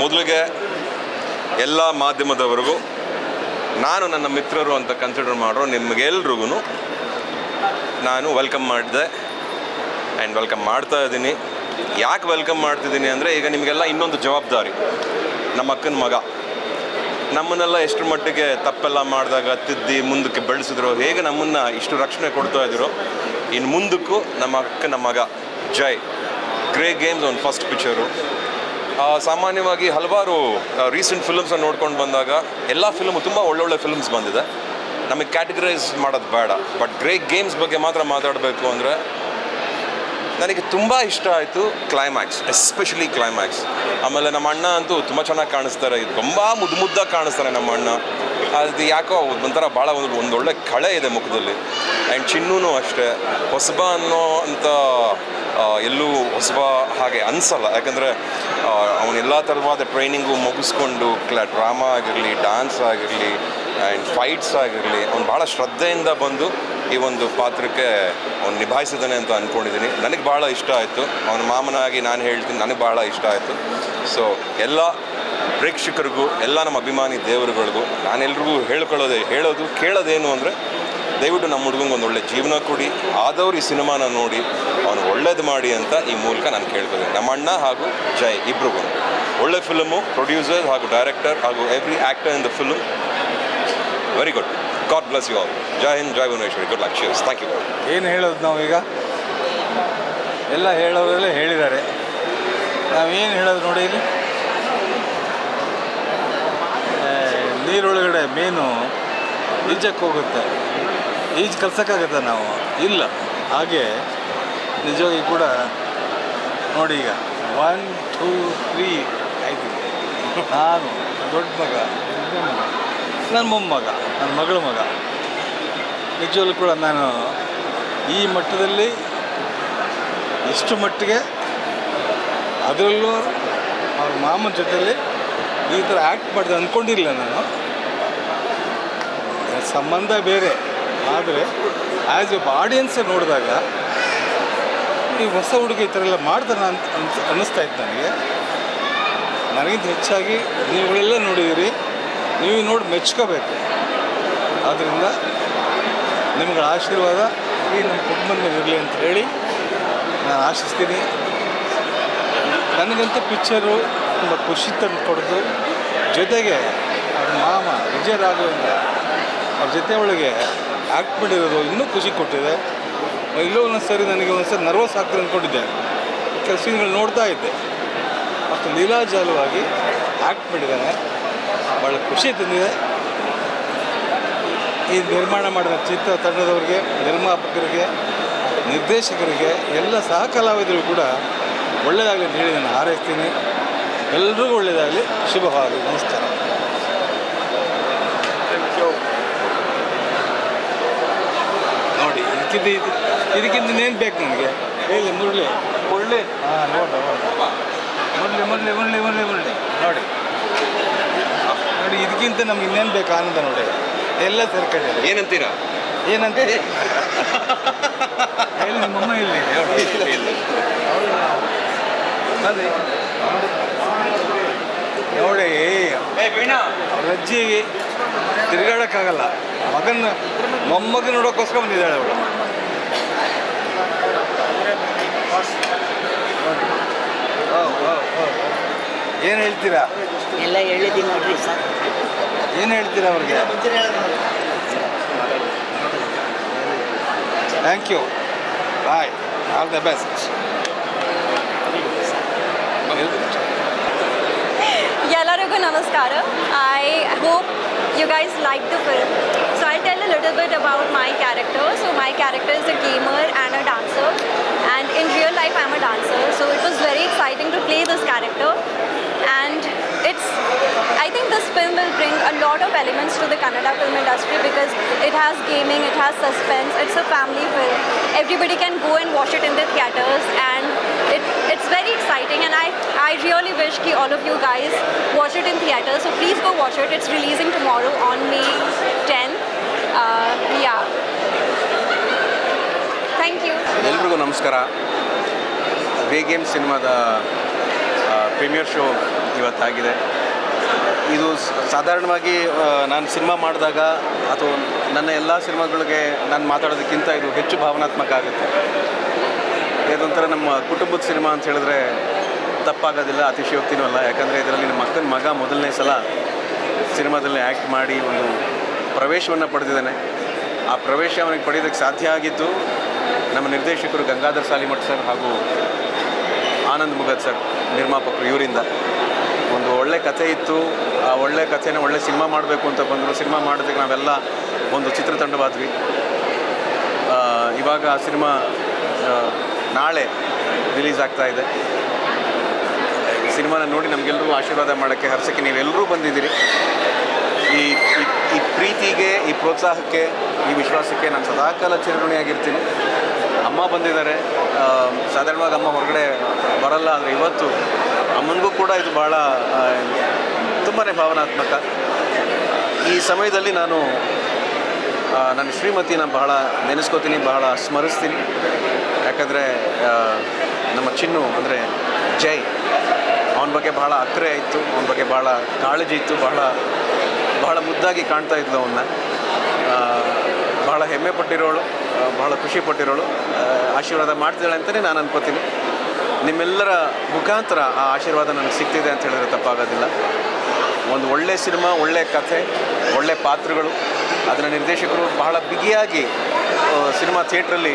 ಮೊದಲಿಗೆ ಎಲ್ಲ ಮಾಧ್ಯಮದವರೆಗೂ, ನಾನು ನನ್ನ ಮಿತ್ರರು ಅಂತ ಕನ್ಸಿಡರ್ ಮಾಡೋ ನಿಮಗೆಲ್ರಿಗೂ ನಾನು ವೆಲ್ಕಮ್ ಮಾಡಿದೆ ಆ್ಯಂಡ್ ವೆಲ್ಕಮ್ ಮಾಡ್ತಾ ಇದ್ದೀನಿ. ಯಾಕೆ ವೆಲ್ಕಮ್ ಮಾಡ್ತಿದ್ದೀನಿ ಅಂದರೆ ಈಗ ನಿಮಗೆಲ್ಲ ಇನ್ನೊಂದು ಜವಾಬ್ದಾರಿ, ನಮ್ಮ ಅಕ್ಕನ ಮಗ. ನಮ್ಮನ್ನೆಲ್ಲ ಎಷ್ಟು ಮಟ್ಟಿಗೆ ತಪ್ಪೆಲ್ಲ ಮಾಡಿದಾಗ ತಿದ್ದಿ ಮುಂದಕ್ಕೆ ಬೆಳೆಸಿದ್ರು, ಹೇಗೆ ನಮ್ಮನ್ನು ಇಷ್ಟು ರಕ್ಷಣೆ ಕೊಡ್ತಾ ಇದ್ರು ಇನ್ನು ಮುಂದಕ್ಕೂ ನಮ್ಮ ಅಕ್ಕನ ಮಗ ಜೈ ಗ್ರೇ ಗೇಮ್ಸ್ ಒಂದು ಫಸ್ಟ್ ಪಿಕ್ಚರು ಸಾಮಾನ್ಯವಾಗಿ ಹಲವಾರು ರೀಸೆಂಟ್ ಫಿಲ್ಮ್ಸನ್ನು ನೋಡ್ಕೊಂಡು ಬಂದಾಗ ಎಲ್ಲ ಫಿಲಮ್ ತುಂಬ ಒಳ್ಳೊಳ್ಳೆ ಫಿಲ್ಮ್ಸ್ ಬಂದಿದೆ. ನಮಗೆ ಕ್ಯಾಟಗರೈಸ್ ಮಾಡೋದು ಬೇಡ. ಬಟ್ ಗ್ರೇಟ್ ಗೇಮ್ಸ್ ಬಗ್ಗೆ ಮಾತ್ರ ಮಾತಾಡಬೇಕು ಅಂದರೆ ನನಗೆ ತುಂಬ ಇಷ್ಟ ಆಯಿತು ಕ್ಲೈಮ್ಯಾಕ್ಸ್ ಎಸ್ಪೆಷಲಿ ಕ್ಲೈಮ್ಯಾಕ್ಸ್ ಆಮೇಲೆ ನಮ್ಮ ಅಣ್ಣ ಅಂತೂ ತುಂಬ ಚೆನ್ನಾಗಿ ಕಾಣಿಸ್ತಾರೆ. ತುಂಬ ಮುದ್ದು ಮುದ್ದಾಗಿ ಕಾಣಿಸ್ತಾರೆ ನಮ್ಮ ಅಣ್ಣ. ಅದು ಯಾಕೋ ಒಂಥರ ಭಾಳ ಒಂದು ಒಂದೊಳ್ಳೆ ಕಳೆ ಇದೆ ಮುಖದಲ್ಲಿ. ಆ್ಯಂಡ್ ಚಿನ್ನೂ ಅಷ್ಟೇ. ಹೊಸಬ ಅನ್ನೋ ಅಂತ ಎಲ್ಲೂ ಹೊಸಬ ಹಾಗೆ ಅನಿಸಲ್ಲ. ಯಾಕಂದರೆ ಅವನೆಲ್ಲ ಥರವಾದ ಟ್ರೈನಿಂಗು ಮುಗಿಸ್ಕೊಂಡು, ಕ್ಲಾ ಡ್ರಾಮಾ ಆಗಿರಲಿ ಡ್ಯಾನ್ಸ್ ಆಗಿರಲಿ ಆ್ಯಂಡ್ ಫೈಟ್ಸ್ ಆಗಿರಲಿ, ಅವ್ನು ಭಾಳ ಶ್ರದ್ಧೆಯಿಂದ ಬಂದು ಈ ಒಂದು ಪಾತ್ರಕ್ಕೆ ಅವ್ನು ನಿಭಾಯಿಸಿದ್ದಾನೆ ಅಂತ ಅಂದ್ಕೊಂಡಿದ್ದೀನಿ ನನಗೆ ಭಾಳ ಇಷ್ಟ ಆಯಿತು. ಅವನ ಮಾಮನಾಗಿ ನಾನು ಹೇಳ್ತೀನಿ, ನನಗೆ ಭಾಳ ಇಷ್ಟ ಆಯಿತು. ಸೊ ಎಲ್ಲ ಪ್ರೇಕ್ಷಕರಿಗೂ, ಎಲ್ಲ ನಮ್ಮ ಅಭಿಮಾನಿ ದೇವರುಗಳಿಗೂ ನಾನೆಲ್ರಿಗೂ ಹೇಳ್ಕೊಳ್ಳೋದೇ, ಹೇಳೋದು, ಕೇಳೋದೇನು ಅಂದರೆ, ದಯವಿಟ್ಟು ನಮ್ಮ ಹುಡುಗಂಗೆ ಒಂದು ಒಳ್ಳೆ ಜೀವನ ಕೊಡಿ, ಆದವ್ರು ಈ ಸಿನಿಮಾನ ನೋಡಿ, ಅವನು ಒಳ್ಳೇದು ಮಾಡಿ ಅಂತ ಈ ಮೂಲಕ ನಾನು ಕೇಳ್ಕೊತೀನಿ ನಮ್ಮ ಅಣ್ಣ ಹಾಗೂ ಜೈ ಇಬ್ರಿಗೂ ಒಳ್ಳೆ ಫಿಲಮು ಪ್ರೊಡ್ಯೂಸರ್ ಹಾಗೂ ಡೈರೆಕ್ಟರ್ ಹಾಗೂ every actor in the film very good God bless you all Jai Hind Jai Bhuvaneshwari good luck Shivas thank you ಏನು ಹೇಳೋದು ನಾವೀಗ? ಎಲ್ಲ ಹೇಳೋರೆಲ್ಲ ಹೇಳಿದ್ದಾರೆ. ನಾವೇನು ಹೇಳೋದು ನೋಡಿ ಇಲ್ಲಿ ಆ, ನೀರೊಳಗಡೆ ಮೀನು ಈಜಕ್ಕೆ ಹೋಗುತ್ತೆ. ಈಜು ಕಲ್ಸೋಕ್ಕಾಗತ್ತೆ ನಾವು? ಇಲ್ಲ. ಹಾಗೆ ನಿಜವಾಗಿ ಕೂಡ ನೋಡಿ ಈಗ. ಒನ್ ಟೂ ತ್ರೀ ಆಯ್ತು. ನಾನು ದೊಡ್ಡ ಮಗ, ನನ್ನ ಮೊಮ್ಮಗ, ನನ್ನ ಮಗಳ ಮಗ. ನಿಜವಾಗ್ಲೂ ಕೂಡ ನಾನು ಈ ಮಟ್ಟದಲ್ಲಿ ಎಷ್ಟು ಮಟ್ಟಿಗೆ ಅದರಲ್ಲೂ ಅವ್ರ ಮಾಮನ ಜೊತೆಯಲ್ಲಿ ಈ ಥರ ಆ್ಯಕ್ಟ್ ಮಾಡಿದೆ ಅಂದ್ಕೊಂಡಿರಲಿಲ್ಲ ನಾನು. ಸಂಬಂಧ ಬೇರೆ. ಆದರೆ ಆ್ಯಸ್ ಎ ಆಡಿಯನ್ಸೇ ನೋಡಿದಾಗ, ಈ ಹೊಸ ಹುಡುಗಿ ಈ ಥರ ಎಲ್ಲ ಮಾಡ್ತಾನೆ ಅಂತ ಅಂತ ಅನ್ನಿಸ್ತಾ ಇತ್ತು ನನಗೆ. ನನಗಿಂತ ಹೆಚ್ಚಾಗಿ ನೀವುಗಳೆಲ್ಲ ನೋಡಿದ್ದೀರಿ ನೀವು ನೋಡಿ ಮೆಚ್ಕೋಬೇಕು. ಆದ್ದರಿಂದ ನಿಮ್ಗಳ ಆಶೀರ್ವಾದ ಈ ನಮ್ಮ ಕುಟುಂಬದ ಮೇಲೆ ಇರಲಿ ಅಂತ ಹೇಳಿ ನಾನು ಆಶಿಸ್ತೀನಿ. ನನಗಂತೂ ಪಿಕ್ಚರು ತುಂಬ ಖುಷಿ ತಂದು ಕೊಡೋದು ಜೊತೆಗೆ ಅವ್ರ ಮಾಮ ವಿಜಯ ರಾಘವೇಂದ್ರ ಅವ್ರ ಜೊತೆ ಒಳಗೆ ಆ್ಯಕ್ಟ್ ಮಾಡಿರೋದು ಇನ್ನೂ ಖುಷಿ ಕೊಟ್ಟಿದೆ. ಇಲ್ಲೋ ಒಂದೊಂದು ಸರಿ ನನಗೆ ಒಂದ್ಸರಿ ನರ್ವಸ್ ಆಗ್ತದೆ ಅಂದ್ಕೊಂಡಿದ್ದೆ ಕೆಲವು ಸೀನ್ಗಳು ನೋಡ್ತಾ ಇದ್ದೆ. ಮತ್ತು ಲೀಲಾಜಾಲವಾಗಿ ಆ್ಯಕ್ಟ್ ಮಾಡಿದ್ದಾನೆ. ಭಾಳ ಖುಷಿ ತಂದಿದೆ. ಈ ನಿರ್ಮಾಣ ಮಾಡಿದ ಚಿತ್ರ ತಂಡದವರಿಗೆ, ನಿರ್ಮಾಪಕರಿಗೆ, ನಿರ್ದೇಶಕರಿಗೆ ಎಲ್ಲ ಸಹ ಕಲಾವಿದರು ಕೂಡ ಒಳ್ಳೆಯದಾಗಲಿ ಅಂತ ಹೇಳಿ ನಾನು ಹಾರೈಸ್ತೀನಿ. ಎಲ್ರಿಗೂ ಒಳ್ಳೆಯದಾಗಲಿ. ಶುಭವಾಗಲಿ ನಮಸ್ಕಾರ. ನೋಡಿ ಇದಕ್ಕಿಂತ ಇದು ಇದಕ್ಕಿಂತ ಇನ್ನೇನು ಬೇಕು ನನಗೆ ಹೇಳಿ ಮುರಳಿ. ಮುರಳಿ? ಹಾಂ ನೋಡಿ ಮುರಳಿ ಮುರಳಿ ಮುರಳಿ ಮುರಳಿ ಮುರಳಿ. ನೋಡಿ. ನೋಡಿ ಇದಕ್ಕಿಂತ ನಮ್ಗೆ ಇನ್ನೇನು ಬೇಕು ಆನಂದ ನೋಡಿ. ಎಲ್ಲ ಸೇರ್ಕೊಂಡಿದೆ ಏನಂತೀರಾ? ಏನಂತೀರಿ? ಹೇಳಿ ನಿಮ್ಮಮ್ಮ ಇಲ್ಲಿ ನೋಡಿ ಅವ್ರ ಅಜ್ಜಿಗೆ ತಿರುಗಾಡೋಕ್ಕಾಗಲ್ಲ. ಮಗನ ಮೊಮ್ಮಗ ನೋಡೋಕ್ಕೋಸ್ಕರ ಬಂದಿದ್ದಾಳೆ ಅವಳು. ಏನು ಹೇಳ್ತೀರಾ? ಎಲ್ಲ ಹೇಳಿದ್ದೀನಿ ನೋಡ್ರಿ ಸರ್. ಏನು ಹೇಳ್ತೀರಾ ಅವ್ರಿಗೆ? Thank you bye all the best Namaskaram. I hope you guys liked the film. So I'll tell a little bit about my character. So my character is a gamer and a dancer. And in real life, I'm a dancer. So it was very exciting to play this character. And it's, I think this film will bring a lot of elements to the Kannada film industry because it has gaming, it has suspense, it's a family film. Everybody can go and watch it in the theaters and it, it's very exciting and I, I really wish ki all of you guys watch it in theaters. So please go watch it. It's releasing tomorrow on May 10th. Uh, yeah. Thank you. ಎಲ್ರಿಗೂ ನಮಸ್ಕಾರ grey game ಸಿನಿಮಾದ premiere show ಇವತ್ತಾಗಿದೆ ಇದು ಸಾಧಾರಣವಾಗಿ ನಾನು cinema ಮಾಡಿದಾಗ ಅಥವಾ ನನ್ನ ಎಲ್ಲ ಸಿನಿಮಾಗಳಿಗೆ ನಾನು ಮಾತಾಡೋದಕ್ಕಿಂತ ಇದು ಹೆಚ್ಚು ಭಾವನಾತ್ಮಕ ಆಗುತ್ತೆ. ಇದೊಂಥರ ನಮ್ಮ ಕುಟುಂಬದ ಸಿನಿಮಾ ಅಂತ ಹೇಳಿದ್ರೆ ತಪ್ಪಾಗೋದಿಲ್ಲ, ಅತಿಶಯೋಕ್ತಿನೂ ಅಲ್ಲ. ಯಾಕಂದರೆ ಇದರಲ್ಲಿ ನಮ್ಮ ಅಕ್ಕನ ಮಗ ಮೊದಲನೇ ಸಲ ಸಿನಿಮಾದಲ್ಲಿ ಆ್ಯಕ್ಟ್ ಮಾಡಿ ಒಂದು ಪ್ರವೇಶವನ್ನು ಪಡೆದಿದ್ದಾನೆ. ಆ ಪ್ರವೇಶ ಅವನಿಗೆ ಪಡೆಯೋದಕ್ಕೆ ಸಾಧ್ಯ ಆಗಿದ್ದು, ನಮ್ಮ ನಿರ್ದೇಶಕರು ಗಂಗಾಧರ್ ಸಾಲಿಮಠ್ ಸರ್ ಹಾಗೂ ಆನಂದ್ ಮುಗದ್ ಸರ್, ನಿರ್ಮಾಪಕರು ಇವರಿಂದ. ಒಳ್ಳೆ ಕಥೆ ಇತ್ತು. ಆ ಒಳ್ಳೆ ಕಥೆನ ಒಳ್ಳೆ ಸಿನಿಮಾ ಮಾಡಬೇಕು ಅಂತ ಬಂದರು. ಸಿನಿಮಾ ಮಾಡೋದಕ್ಕೆ ನಾವೆಲ್ಲ ಒಂದು ಚಿತ್ರತಂಡವಾದ್ವಿ. ಇವಾಗ ಆ ಸಿನಿಮಾ ನಾಳೆ ರಿಲೀಸ್ ಆಗ್ತಾ ಇದೆ. ಸಿನಿಮಾನ ನೋಡಿ ನಮಗೆಲ್ಲರೂ ಆಶೀರ್ವಾದ ಮಾಡೋಕ್ಕೆ ಹರ್ಸಕ್ಕೆ ನೀವೆಲ್ಲರೂ ಬಂದಿದ್ದೀರಿ. ಈ, ಈ- ಈ ಪ್ರೀತಿಗೆ, ಈ ಪ್ರೋತ್ಸಾಹಕ್ಕೆ, ಈ ವಿಶ್ವಾಸಕ್ಕೆ ನಾನು ಸದಾಕಾಲ ಚಿರಋಣಿಯಾಗಿರ್ತೀನಿ. ಅಮ್ಮ ಬಂದಿದ್ದಾರೆ. ಸಾಧಾರಣವಾಗಿ ಅಮ್ಮ ಹೊರಗಡೆ ಬರಲ್ಲ, ಆದರೆ ಇವತ್ತು ಅಮ್ಮನಿಗೂ ಕೂಡ ಇದು ಭಾಳ ತುಂಬಾ ಭಾವನಾತ್ಮಕ. ಈ ಸಮಯದಲ್ಲಿ ನಾನು ನನ್ನ ಶ್ರೀಮತಿನ ಬಹಳ ನೆನೆಸ್ಕೋತೀನಿ, ಬಹಳ ಸ್ಮರಿಸ್ತೀನಿ. ಯಾಕಂದರೆ ನಮ್ಮ ಚಿನ್ನು ಅಂದರೆ ಜೈ ಅವನ ಬಗ್ಗೆ ಬಹಳ ಅಕ್ಕರೆ ಇತ್ತು, ಅವನ ಬಗ್ಗೆ ಬಹಳ ಕಾಳಜಿ ಇತ್ತು, ಬಹಳ ಬಹಳ ಮುದ್ದಾಗಿ ಕಾಣ್ತಾ ಇದ್ಲು ಅವನ್ನ. ಬಹಳ ಹೆಮ್ಮೆ ಪಟ್ಟಿರೋಳು ಬಹಳ ಖುಷಿ ಪಟ್ಟಿರೋಳು. ಆಶೀರ್ವಾದ ಮಾಡ್ತಿದ್ದಾಳೆ ಅಂತಲೇ ನಾನು ಅನ್ಕೋತೀನಿ. ನಿಮ್ಮೆಲ್ಲರ ಮುಖಾಂತರ ಆ ಆಶೀರ್ವಾದ ನನಗೆ ಸಿಗ್ತಿದೆ ಅಂತ ಹೇಳಿದ್ರೆ ತಪ್ಪಾಗೋದಿಲ್ಲ. ಒಂದು ಒಳ್ಳೆ ಸಿನಿಮಾ, ಒಳ್ಳೆ ಕಥೆ, ಒಳ್ಳೆ ಪಾತ್ರಗಳು, ಅದರ ನಿರ್ದೇಶಕರು ಬಹಳ ಬಿಗಿಯಾಗಿ ಸಿನಿಮಾ ಥಿಯೇಟ್ರಲ್ಲಿ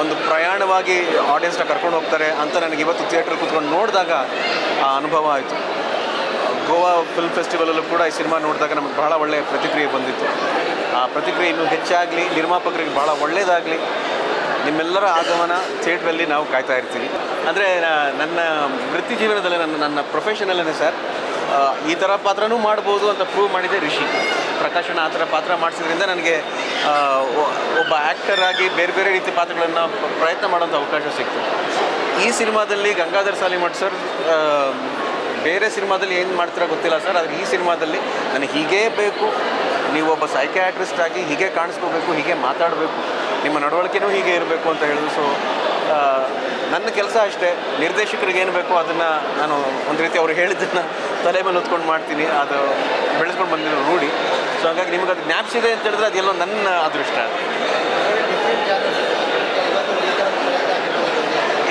ಒಂದು ಪ್ರಯಾಣವಾಗಿ ಆಡಿಯನ್ಸ್ನ ಕರ್ಕೊಂಡು ಹೋಗ್ತಾರೆ ಅಂತ ನನಗೆ ಇವತ್ತು ಥಿಯೇಟ್ರ್ ಕೂತ್ಕೊಂಡು ನೋಡಿದಾಗ ಆ ಅನುಭವ ಆಯಿತು. ಗೋವಾ ಫಿಲ್ಮ್ ಫೆಸ್ಟಿವಲಲ್ಲೂ ಕೂಡ ಈ ಸಿನಿಮಾ ನೋಡಿದಾಗ ನಮಗೆ ಬಹಳ ಒಳ್ಳೆಯ ಪ್ರತಿಕ್ರಿಯೆ ಬಂದಿತ್ತು. ಆ ಪ್ರತಿಕ್ರಿಯೆ ಇನ್ನೂ ಹೆಚ್ಚಾಗಲಿ, ನಿರ್ಮಾಪಕರಿಗೆ ಬಹಳ ಒಳ್ಳೆಯದಾಗಲಿ ನಿಮ್ಮೆಲ್ಲರ ಆಗಮನ ಥಿಯೇಟ್ರಲ್ಲಿ ನಾವು ಕಾಯ್ತಾ ಇರ್ತೀವಿ. ಅಂದರೆ ನನ್ನ ವೃತ್ತಿ ಜೀವನದಲ್ಲಿ ನನ್ನ ನನ್ನ ಪ್ರೊಫೆಷನಲ್ಲೇ ಸರ್ ಈ ಥರ ಪಾತ್ರನೂ ಮಾಡ್ಬೋದು ಅಂತ ಪ್ರೂವ್ ಮಾಡಿದೆ ರಿಷಿ. ಪ್ರಕಾಶನ ಆ ಥರ ಪಾತ್ರ ಮಾಡಿಸಿದ್ರಿಂದ ನನಗೆ ಒಬ್ಬ ಆ್ಯಕ್ಟರ್ ಆಗಿ ಬೇರೆ ಬೇರೆ ರೀತಿ ಪಾತ್ರಗಳನ್ನು ಪ್ರಯತ್ನ ಮಾಡೋಂಥ ಅವಕಾಶ ಸಿಕ್ತು. ಈ ಸಿನಿಮಾದಲ್ಲಿ ಗಂಗಾಧರ್ ಸಾಲಿಮಠ್ ಸರ್ ಬೇರೆ ಸಿನಿಮಾದಲ್ಲಿ ಏನು ಮಾಡ್ತೀರಾ ಗೊತ್ತಿಲ್ಲ ಸರ್, ಆದರೆ ಈ ಸಿನಿಮಾದಲ್ಲಿ ನನಗೆ ಹೀಗೇ ಬೇಕು. ನೀವು ಒಬ್ಬ ಸೈಕ್ಯಾಟ್ರಿಸ್ಟ್ ಆಗಿ ಹೀಗೆ ಕಾಣಿಸ್ಕೋಬೇಕು, ಹೀಗೆ ಮಾತಾಡಬೇಕು. ನಿಮ್ಮ ನಡವಳಿಕೆನೂ ಹೀಗೆ ಇರಬೇಕು ಅಂತ ಹೇಳಿದ್ರು. ಸೊ ನನ್ನ ಕೆಲಸ ಅಷ್ಟೇ. ನಿರ್ದೇಶಕರಿಗೆ ಏನು ಬೇಕೋ ಅದನ್ನು ನಾನು ಒಂದು ರೀತಿ ಅವ್ರು ಹೇಳಿದ್ದನ್ನು ತಲೆ ಮೇಲೆ ಹೊತ್ಕೊಂಡು ಮಾಡ್ತೀನಿ. ಅದು ಬೆಳೆಸ್ಕೊಂಡು ಬಂದಿರೋ ರೂಢಿ. ಸೊ ಹಾಗಾಗಿ ನಿಮಗೆ ಅದು ಜ್ಞಾಪಿಸಿದೆ ಅಂತ ಹೇಳಿದ್ರೆ ಅದೆಲ್ಲೋ ನನ್ನ ಅದೃಷ್ಟ.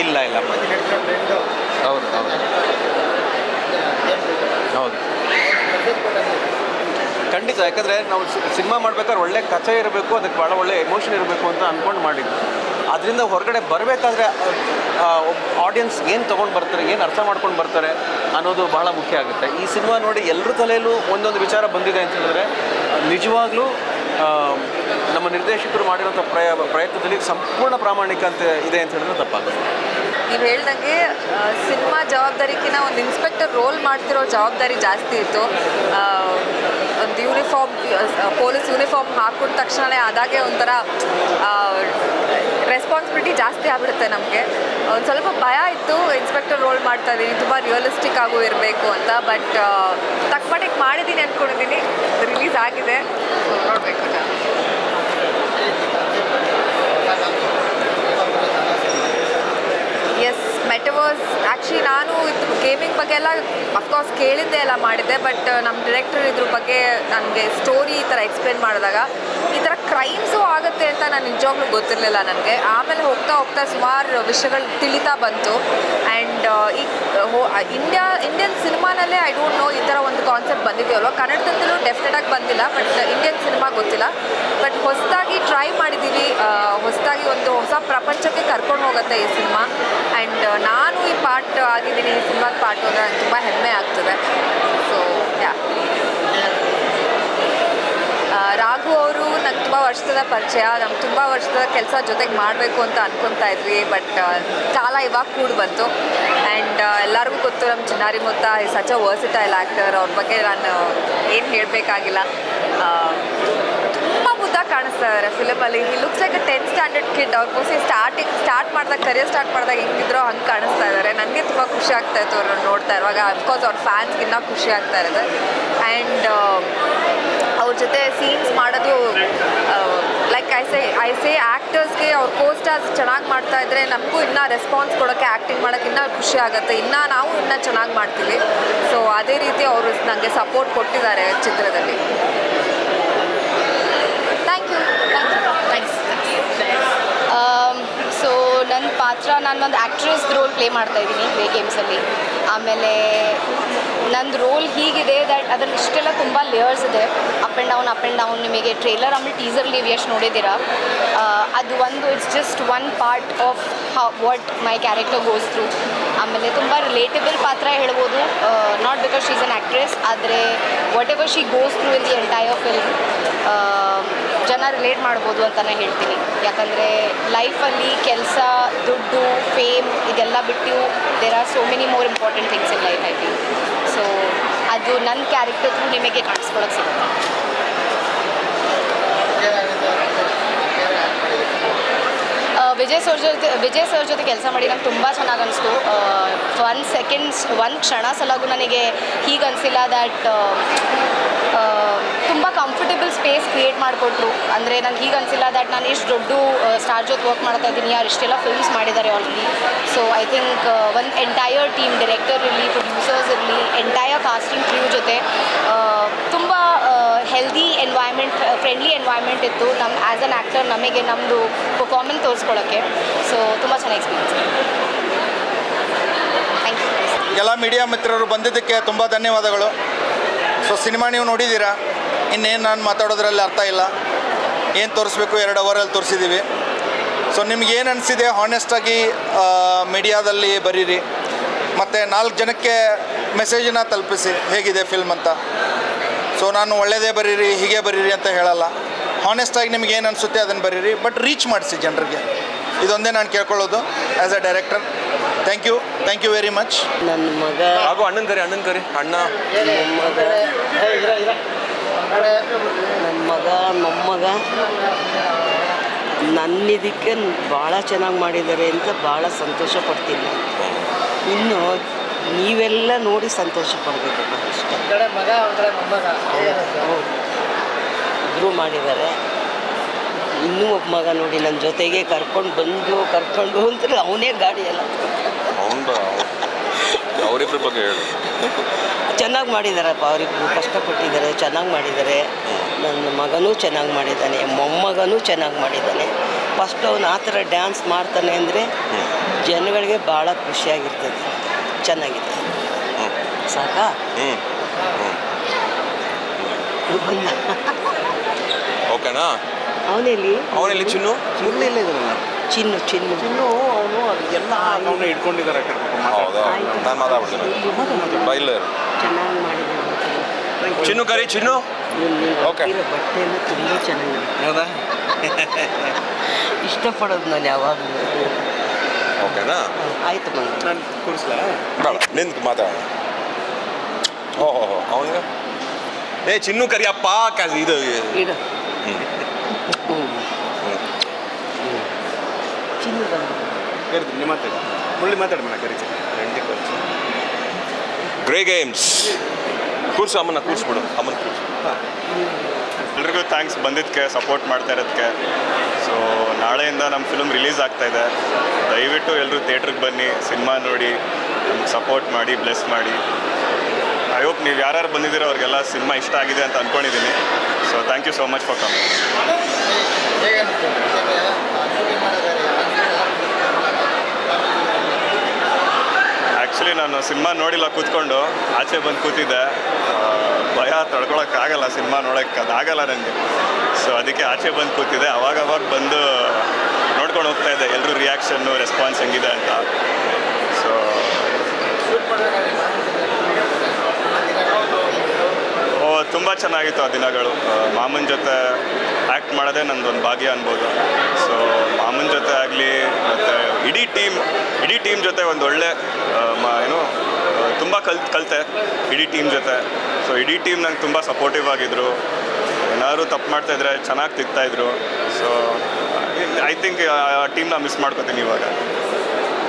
ಇಲ್ಲ ಇಲ್ಲ. ಹೌದು ಹೌದು. ಹೌದು. ಖಂಡಿತ, ಯಾಕಂದರೆ ನಾವು ಸಿನಿಮಾ ಮಾಡ್ಬೇಕಾದ್ರೆ ಒಳ್ಳೆ ಕಥೆ ಇರಬೇಕು, ಅದಕ್ಕೆ ಭಾಳ ಒಳ್ಳೆ ಎಮೋಷನ್ ಇರಬೇಕು ಅಂತ ಅಂದ್ಕೊಂಡು ಮಾಡಿದ್ದು. ಅದರಿಂದ ಹೊರಗಡೆ ಬರಬೇಕಾದ್ರೆ ಆಡಿಯನ್ಸ್ ಏನು ತೊಗೊಂಡು ಬರ್ತಾರೆ, ಏನು ಅರ್ಥ ಮಾಡ್ಕೊಂಡು ಬರ್ತಾರೆ ಅನ್ನೋದು ಬಹಳ ಮುಖ್ಯ ಆಗುತ್ತೆ. ಈ ಸಿನಿಮಾ ನೋಡಿ ಎಲ್ಲರ ತಲೆಯಲ್ಲೂ ಒಂದೊಂದು ವಿಚಾರ ಬಂದಿದೆ ಅಂತ ಹೇಳಿದ್ರೆ, ನಿಜವಾಗ್ಲೂ ನಮ್ಮ ನಿರ್ದೇಶಕರು ಮಾಡಿರೋಂಥ ಪ್ರಯ, ಪ್ರಯತ್ನದಲ್ಲಿ ಸಂಪೂರ್ಣ ಪ್ರಾಮಾಣಿಕ ಅಂತ ಇದೆ ಅಂತ ಹೇಳಿದ್ರೆ ತಪ್ಪಾಗುತ್ತೆ. ನೀವು ಹೇಳ್ದಂಗೆ ಸಿನಿಮಾ ಜವಾಬ್ದಾರಿಕಿನ ಒಂದು ಇನ್ಸ್ಪೆಕ್ಟರ್ ರೋಲ್ ಮಾಡ್ತಿರೋ ಜವಾಬ್ದಾರಿ ಜಾಸ್ತಿ ಇತ್ತು. ಒಂದು ಯೂನಿಫಾರ್ಮ್ ಪೊಲೀಸ್ ಯೂನಿಫಾರ್ಮ್ ಹಾಕಿದ ತಕ್ಷಣವೇ ಅದಾಗೆ ಒಂಥರ ರೆಸ್ಪಾನ್ಸಿಬಿಲಿಟಿ ಜಾಸ್ತಿ ಆಗ್ಬಿಡುತ್ತೆ ನಮಗೆ. ಒಂದು ಸ್ವಲ್ಪ ಭಯ ಇತ್ತು ಇನ್ಸ್ಪೆಕ್ಟರ್ ರೋಲ್ ಮಾಡ್ತಾ ಇದ್ದೀನಿ ತುಂಬ ರಿಯಲಿಸ್ಟಿಕ್ ಆಗೂ ಇರಬೇಕು ಅಂತ ಬಟ್ ತಕ್ಕಮಟ್ಟಿಗೆ ಮಾಡಿದ್ದೀನಿ ಅಂದ್ಕೊಂಡಿದ್ದೀನಿ ರಿಲೀಸ್ ಆಗಿದೆ. ನೋಡಬೇಕು ಎಸ್ ಮೆಟವರ್ಸ್ ಆ್ಯಕ್ಚುಲಿ ನಾನು ಇದ್ರ ಗೇಮಿಂಗ್ ಬಗ್ಗೆ ಎಲ್ಲ ಅಫ್ಕೋರ್ಸ್ ಕೇಳಿದ್ದೆ ಎಲ್ಲ ಮಾಡಿದ್ದೆ ಬಟ್ ನಮ್ಮ ಡಿರೆಕ್ಟರ್ ಇದ್ರ ಬಗ್ಗೆ ನನಗೆ ಸ್ಟೋರಿ ಈ ಥರ ಎಕ್ಸ್ಪ್ಲೇನ್ ಮಾಡಿದಾಗ ಥರ ಕ್ರೈಮ್ಸು ಆಗುತ್ತೆ ಅಂತ ನಾನು ನಿಜವಾಗ್ಲೂ ಗೊತ್ತಿರಲಿಲ್ಲ ನನಗೆ. ಆಮೇಲೆ ಹೋಗ್ತಾ ಹೋಗ್ತಾ ಸುಮಾರು ವಿಷಯಗಳು ತಿಳಿತಾ ಬಂತು. ಆ್ಯಂಡ್ ಈ, ಹೋ ಇಂಡಿಯಾ ಇಂಡಿಯನ್ ಸಿನಿಮಾನಲ್ಲೇ ಐ ಡೋಂಟ್ ನೋ ಈ ಥರ ಒಂದು ಕಾನ್ಸೆಪ್ಟ್ ಬಂದಿದೆಯಲ್ವ ಕನ್ನಡದಲ್ಲೂ ಡೆಫಿನೆಟಾಗಿ ಬಂದಿಲ್ಲ ಬಟ್ ಇಂಡಿಯನ್ ಸಿನಿಮಾ ಗೊತ್ತಿಲ್ಲ. ಬಟ್ ಹೊಸದಾಗಿ ಟ್ರೈ ಮಾಡಿದ್ದೀವಿ ಹೊಸದಾಗಿ ಒಂದು ಹೊಸ ಪ್ರಪಂಚಕ್ಕೆ ಕರ್ಕೊಂಡು ಹೋಗುತ್ತೆ ಈ ಸಿನಿಮಾ. ಆ್ಯಂಡ್ ನಾನು ಈ ಪಾರ್ಟ್ ಆಗಿದ್ದೀನಿ, ಈ ಸಿನಿಮಾದ ಪಾರ್ಟ್ ಅಂದರೆ ನಂಗೆ ತುಂಬ ಹೆಮ್ಮೆ ಆಗ್ತದೆ. ಸೊ ಯಾ ರಾಘು ಅವರು ನಂಗೆ ತುಂಬ ವರ್ಷದ ಪರಿಚಯ ನಮ್ಗೆ ತುಂಬ ವರ್ಷದ ಕೆಲಸ ಜೊತೆಗೆ ಮಾಡಬೇಕು ಅಂತ ಅನ್ಕೊತಾ ಇದ್ವಿ, ಬಟ್ ಕಾಲ ಇವಾಗ ಕೂಡ ಬಂತು. ಆ್ಯಂಡ್ ಎಲ್ಲರಿಗೂ ಗೊತ್ತು ನಮ್ಮ ಚಿನ್ನಾರಿ ಮುತ್ತ ಸಚ ವರ್ಸಿಟೈಲ್ ಆ್ಯಕ್ಟರ್ ಅವ್ರ ಬಗ್ಗೆ ನಾನು ಏನು ಹೇಳಬೇಕಾಗಿಲ್ಲ. ತುಂಬ ಮುದ್ದ ಕಾಣಿಸ್ತಾ ಇದ್ದಾರೆ ಫಿಲಮಲ್ಲಿ ಈ looks like tenth standard kid ಅವ್ರ ಕೂಸಿ ಸ್ಟಾರ್ಟಿಂಗ್ ಸ್ಟಾರ್ಟ್ ಮಾಡಿದಾಗ ಕರಿಯರ್ ಸ್ಟಾರ್ಟ್ ಮಾಡಿದಾಗ ಹೆಂಗಿದ್ರು ಹಂಗೆ ಕಾಣಿಸ್ತಾ ಇದ್ದಾರೆ ನನಗೆ ತುಂಬ ಖುಷಿ ಆಗ್ತಾ ಇತ್ತು ಅವ್ರನ್ನ ನೋಡ್ತಾ ಇರುವಾಗ. ಅಫ್ಕೋರ್ಸ್ ಅವ್ರ ಫ್ಯಾನ್ಸ್ಗಿನ್ನ ಖುಷಿ ಆಗ್ತಾ ಇರೋದು ಆ್ಯಂಡ್ ಅವ್ರ ಜೊತೆ ಸೀನ್ಸ್ ಮಾಡೋದು like I say I say ಆ್ಯಕ್ಟರ್ಸ್ಗೆ ಅವ್ರ ಕೋ ಸ್ಟಾರ್ಸ್ ಚೆನ್ನಾಗಿ ಮಾಡ್ತಾ ಇದ್ರೆ ನಮಗೂ ಇನ್ನೂ ರೆಸ್ಪಾನ್ಸ್ ಕೊಡೋಕ್ಕೆ ಆ್ಯಕ್ಟಿಂಗ್ ಮಾಡೋಕ್ಕೆ ಇನ್ನೂ ಖುಷಿ ಆಗುತ್ತೆ. ಇನ್ನೂ ನಾವು ಇನ್ನೂ ಚೆನ್ನಾಗಿ ಮಾಡ್ತೀವಿ. ಸೊ ಅದೇ ರೀತಿ ಅವರು ನನಗೆ ಸಪೋರ್ಟ್ ಕೊಟ್ಟಿದ್ದಾರೆ ಚಿತ್ರದಲ್ಲಿ ಥ್ಯಾಂಕ್ ಯು ಥ್ಯಾಂಕ್ಸ್ ಸೊ ನನ್ನ ಪಾತ್ರ ನಾನು ಒಂದು ಆ್ಯಕ್ಟ್ರೆಸ್ ರೋಲ್ ಪ್ಲೇ ಮಾಡ್ತಾ ಇದ್ದೀನಿ ಪ್ಲೇ ಗೇಮ್ಸಲ್ಲಿ ಆಮೇಲೆ ನಂದು ರೋಲ್ ಹೀಗಿದೆ ದ್ಯಾಟ್ ಅದರಲ್ಲಿ ಇಷ್ಟೆಲ್ಲ ತುಂಬ ಲೇಯರ್ಸ್ ಇದೆ. Up and down up and down ನಿಮಗೆ ಟ್ರೇಲರ್ ಆಮೇಲೆ ಟೀಸರ್ ನೀವು ಎಷ್ಟು ನೋಡಿದ್ದೀರಾ? ಅದು ಒಂದು it's just one part of how what my character goes through ಆಮೇಲೆ ತುಂಬ ರಿಲೇಟಬಲ್ ಪಾತ್ರ ಹೇಳ್ಬೋದು. Not because she's an actress ಆದರೆ whatever she goes through in the entire film ಜನ ರಿಲೇಟ್ ಮಾಡ್ಬೋದು ಅಂತಲೇ ಹೇಳ್ತೀನಿ. ಯಾಕಂದರೆ ಲೈಫಲ್ಲಿ ಕೆಲಸ, ದುಡ್ಡು ಫೇಮ್ ಇದೆಲ್ಲ ಬಿಟ್ಟು there are so many more important things in life I think so ಅದು ನನ್ನ ಕ್ಯಾರೆಕ್ಟರ್ ಥ್ರೂ ನಿಮಗೆ ಕಾಣಿಸ್ಕೊಳಕ್ಕೆ ಸಿಗುತ್ತೆ. ವಿಜಯ್ ಸರ್ ಜೊತೆ, ವಿಜಯ್ ಸರ್ ಜೊತೆ ಕೆಲಸ ಮಾಡಿ ನಂಗೆ ತುಂಬ ಚೆನ್ನಾಗಿ ಅನಿಸ್ತು. ಒನ್ ಸೆಕೆಂಡ್ಸ್ ಒಂದು ಕ್ಷಣ ಸಲಾಗೂ ನನಗೆ ಹೀಗೆ ಅನಿಸಿಲ್ಲ ದ್ಯಾಟ್ ತುಂಬ ಕಂಫರ್ಟೇಬಲ್ ಸ್ಪೇಸ್ ಕ್ರಿಯೇಟ್ ಮಾಡಿಕೊಟ್ರು. ಅಂದರೆ ನಂಗೆ ಹೀಗೆ ಅನಿಸಿಲ್ಲ ದ್ಯಾಟ್ ನಾನು ಇಷ್ಟು ದೊಡ್ಡ ಸ್ಟಾರ್ ಜೊತೆ ವರ್ಕ್ ಮಾಡ್ತಾ ಇದ್ದೀನಿ, ಯಾರು ಇಷ್ಟೆಲ್ಲ ಫಿಲ್ಮ್ಸ್ ಮಾಡಿದ್ದಾರೆ ಆಲ್ರೆಡಿ ಸೊ ಐ ಥಿಂಕ್ ಒಂದು ಎಂಟೈರ್ ಟೀಮ್ ಡೈರೆಕ್ಟರ್ ಇರಲಿ ಪ್ರೊಡ್ಯೂಸರ್ಸ್ ಇರಲಿ ಎಂಟೈರ್ ಕಾಸ್ಟಿಂಗ್ ಕ್ರೂ ಜೊತೆ ತುಂಬ ಹೆಲ್ದಿ ಎನ್ವೈರ್ಮೆಂಟ್ ಫ್ರೆಂಡ್ಲಿ ಎನ್ವೈರ್ಮೆಂಟ್ ಇತ್ತು. ನಮ್ಮ ಆ್ಯಸ್ ಅನ್ ಆ್ಯಕ್ಟರ್ ನಮಗೆ ನಮ್ಮದು ಪರ್ಫಾರ್ಮೆನ್ಸ್ ತೋರಿಸ್ಕೊಳ್ಳೋಕ್ಕೆ ಸೊ ತುಂಬ ಚೆನ್ನಾಗಿ ಎಕ್ಸ್ಪೀರಿಯನ್ಸ್ ಥ್ಯಾಂಕ್ ಯು ಎಲ್ಲ ಮೀಡಿಯಾ ಮಿತ್ರರು ಬಂದಿದ್ದಕ್ಕೆ ತುಂಬ ಧನ್ಯವಾದಗಳು. ಸೊ ಸಿನಿಮಾ ನೀವು ನೋಡಿದ್ದೀರಾ? ಇನ್ನೇನು ನಾನು ಮಾತಾಡೋದ್ರಲ್ಲಿ ಅರ್ಥ ಇಲ್ಲ. ಏನು ತೋರಿಸ್ಬೇಕು? ಎರಡು ಅವರಲ್ಲಿ ತೋರಿಸಿದ್ದೀವಿ ಸೊ ನಿಮ್ಗೆ ಏನು ಅನಿಸಿದೆ? ಹಾನೆಸ್ಟಾಗಿ ಮೀಡಿಯಾದಲ್ಲಿ ಬರೀರಿ. ಮತ್ತು ನಾಲ್ಕು ಜನಕ್ಕೆ ಮೆಸೇಜನ್ನ ತಲುಪಿಸಿ. ಹೇಗಿದೆ ಫಿಲ್ಮ್ ಅಂತ? ಸೊ ನಾನು ಒಳ್ಳೆಯದೇ ಬರೀರಿ ಹೀಗೆ ಬರೀರಿ ಅಂತ ಹೇಳಲ್ಲ. ಹಾನೆಸ್ಟಾಗಿ ನಿಮ್ಗೆ ಏನು ಅನಿಸುತ್ತೆ ಅದನ್ನು ಬರೀರಿ ಬಟ್ ರೀಚ್ ಮಾಡಿಸಿ ಜನರಿಗೆ. ಇದೊಂದೇ ನಾನು ಕೇಳ್ಕೊಳ್ಳೋದು as a director thank you thank you very much ನನ್ನ ಮಗ. ಹಾಗೂ ಅಣ್ಣನ ಕರಿ ಅಣ್ಣನ ಕರಿ. ಅಣ್ಣ. ಮೊಮ್ಮಗ ನನ್ನ ಮಗ ನಮ್ಮಗ ನನ್ನ ಇದಕ್ಕೆ ಭಾಳ ಚೆನ್ನಾಗಿ ಮಾಡಿದ್ದಾರೆ ಅಂತ ಭಾಳ ಸಂತೋಷ ಪಡ್ತೀನಿ. ಇನ್ನು ನೀವೆಲ್ಲ ನೋಡಿ ಸಂತೋಷ ಪಡಬೇಕು ಇಬ್ಬರು ಮಾಡಿದ್ದಾರೆ. ಇನ್ನೂ ಒಬ್ಬ ಮಗ ನೋಡಿ ನನ್ನ ಜೊತೆಗೆ ಕರ್ಕೊಂಡು ಬಂದು ಕರ್ಕೊಂಡು ಅಂತಾರೆ ಅವನೇ ಗಾಡಿ ಎಲ್ಲ ಅವನ ಅವರಿಬ್ಬರ ಬಗ್ಗೆ ಹೇಳು. ಚೆನ್ನಾಗಿ ಮಾಡಿದಾರಪ್ಪ ಅವರಿಬ್ರು ಕಷ್ಟಪಟ್ಟಿದ್ದಾರೆ ಚೆನ್ನಾಗಿ ಮಾಡಿದ್ದಾರೆ. ನನ್ನ ಮಗನೂ ಚೆನ್ನಾಗಿ ಮಾಡಿದ್ದಾನೆ ಮೊಮ್ಮಗನೂ ಚೆನ್ನಾಗಿ ಮಾಡಿದ್ದಾನೆ. ಫಸ್ಟ್ ಅವನು ಆ ಥರ ಡ್ಯಾನ್ಸ್ ಮಾಡ್ತಾನೆ ಅಂದರೆ ಜನಗಳಿಗೆ ಭಾಳ ಖುಷಿಯಾಗಿರ್ತದೆ. ಚೆನ್ನಾಗಿದೆ. ಸಾಕಾ? ಓಕೆನಾ ಅವನೆಲ್ಲಿ? ಅವನೆಲ್ಲಿ? ಚಿನ್ನು? ಇಲ್ಲ ಇದ್ರಲ್ಲ ಚಿನ್ನು ಚಿನ್ನು. ಚಿನ್ನು ಅವನು ಎಲ್ಲ ಅವನು ಇಟ್ಕೊಂಡಿದ್ದಾರೆ. ಹೌದಾ? ನಾನು ಮಾತಾಡ್ಬಿಡ್ತೀನಿ. ಬೈಲರ್. ಚೆನ್ನಾಗಿ ಮಾಡಿದ್ದಾನೆ ಚಿನ್ನು ಕರಿ ಚಿನ್ನು. ಬಟ್ಟೆ ಎಲ್ಲ ತುಂಬ ಚೆನ್ನಾಗಿದೆ ಹೌದಾ? ಇಷ್ಟಪಡೋದು ನಾನು ಯಾವಾಗಲೂ. ಓಕೆನಾ? ಆಯ್ತು ನಾನು ಕೂರಿಸ್ಲಾ? ಬೇಡ ನಿಂತು ಮಾತಾಡೋಣ. ಓಹೋ ಹೋ ಹೋ ಅವನಿಗೆ? ಏ ಚಿನ್ನು ಕರಿಯಪ್ಪ ಕಾಸ್ ಇದು ಇಡು. ಚಿನ್ನ ಬಂದು. ಕರಿತೀನಿ ನೀವು ಮಾತಾಡಿ. ಮುಳ್ಳಿ ಮಾತಾಡ್ಬೇಡ ಕರಿತೀನಿ ರಂಡಿ ಕೊಚ್ಚು ಗ್ರೇ ಗೇಮ್ಸ್. ಕೂರ್ಸು ಅಮ್ಮನ ಕೂರಿಸ್ಬಿಡು ಅಮ್ಮನ ಕೂರಿಸು. ಎಲ್ರಿಗೂ ಥ್ಯಾಂಕ್ಸ್ ಬಂದಿದ್ದಕ್ಕೆ ಸಪೋರ್ಟ್ ಮಾಡ್ತಾ ಇರೋದಕ್ಕೆ. ಸೊ ನಾಳೆಯಿಂದ ನಮ್ಮ ಫಿಲ್ಮ್ ರಿಲೀಸ್ ಆಗ್ತಾ ಇದೆ. ದಯವಿಟ್ಟು ಎಲ್ಲರೂ ಥಿಯೇಟ್ರಿಗೆ ಬನ್ನಿ ಸಿನಿಮಾ ನೋಡಿ ನಮ್ಗೆ ಸಪೋರ್ಟ್ ಮಾಡಿ ಬ್ಲೆಸ್ ಮಾಡಿ. ಐ ಹೋಪ್ ನೀವು ಯಾರ್ಯಾರು ಬಂದಿದ್ದೀರೋ ಅವ್ರಿಗೆಲ್ಲ ಸಿನಿಮಾ ಇಷ್ಟ ಆಗಿದೆ ಅಂತ ಅಂದ್ಕೊಂಡಿದ್ದೀನಿ so thank you so much for coming actually ನಾನು ಸಿನಿಮಾ ನೋಡಿಲ್ಲ, ಕೂತ್ಕೊಂಡು. ಆಚೆ ಬಂದು ಕೂತಿದ್ದೆ. ಭಯ ತಡ್ಕೊಳಕ್ಕಾಗಲ್ಲ ಸಿನಿಮಾ ನೋಡೋಕ್ಕೆ, ಅದಾಗಲ್ಲ ನನಗೆ ಸೊ ಅದಕ್ಕೆ ಆಚೆ ಬಂದು ಕೂತಿದ್ದೆ. ಅವಾಗ ಅವಾಗ ಬಂದು ನೋಡ್ಕೊಂಡು ಹೋಗ್ತಾ ಇದ್ದೆ. ಎಲ್ಲರೂ ರಿಯಾಕ್ಷನ್ನು ರೆಸ್ಪಾನ್ಸ್ ಹೆಂಗಿದೆ ಅಂತ. ಸೊ ತುಂಬ ಚೆನ್ನಾಗಿತ್ತು ಆ ದಿನಗಳು. ಮಾಮನ ಜೊತೆ ಆ್ಯಕ್ಟ್ ಮಾಡೋದೇ ನಂದೊಂದು ಭಾಗ್ಯ ಅನ್ಬೋದು. ಸೊ ಮಾಮನ್ ಜೊತೆ ಆಗಲಿ, ಮತ್ತು ಇಡೀ ಟೀಮ್ ಇಡೀ ಟೀಮ್ ಜೊತೆ ಒಂದು ಒಳ್ಳೆ ಏನು ತುಂಬ ಕಲ್, ಕಲಿತೆ ಇಡೀ ಟೀಮ್ ಜೊತೆ. ಸೊ ಇಡೀ ಟೀಮ್ ನಂಗೆ ತುಂಬ ಸಪೋರ್ಟಿವ್ ಆಗಿದ್ದರು ಏನಾದರೂ ತಪ್ಪು ಮಾಡ್ತಾಯಿದ್ರೆ ಚೆನ್ನಾಗಿ ತಿಕ್ತಾಯಿದ್ರು ಸೊ ಐ ಥಿಂಕ್ ಆ ಟೀಮ್ನ ಮಿಸ್ ಮಾಡ್ಕೋತೀನಿ ಇವಾಗ.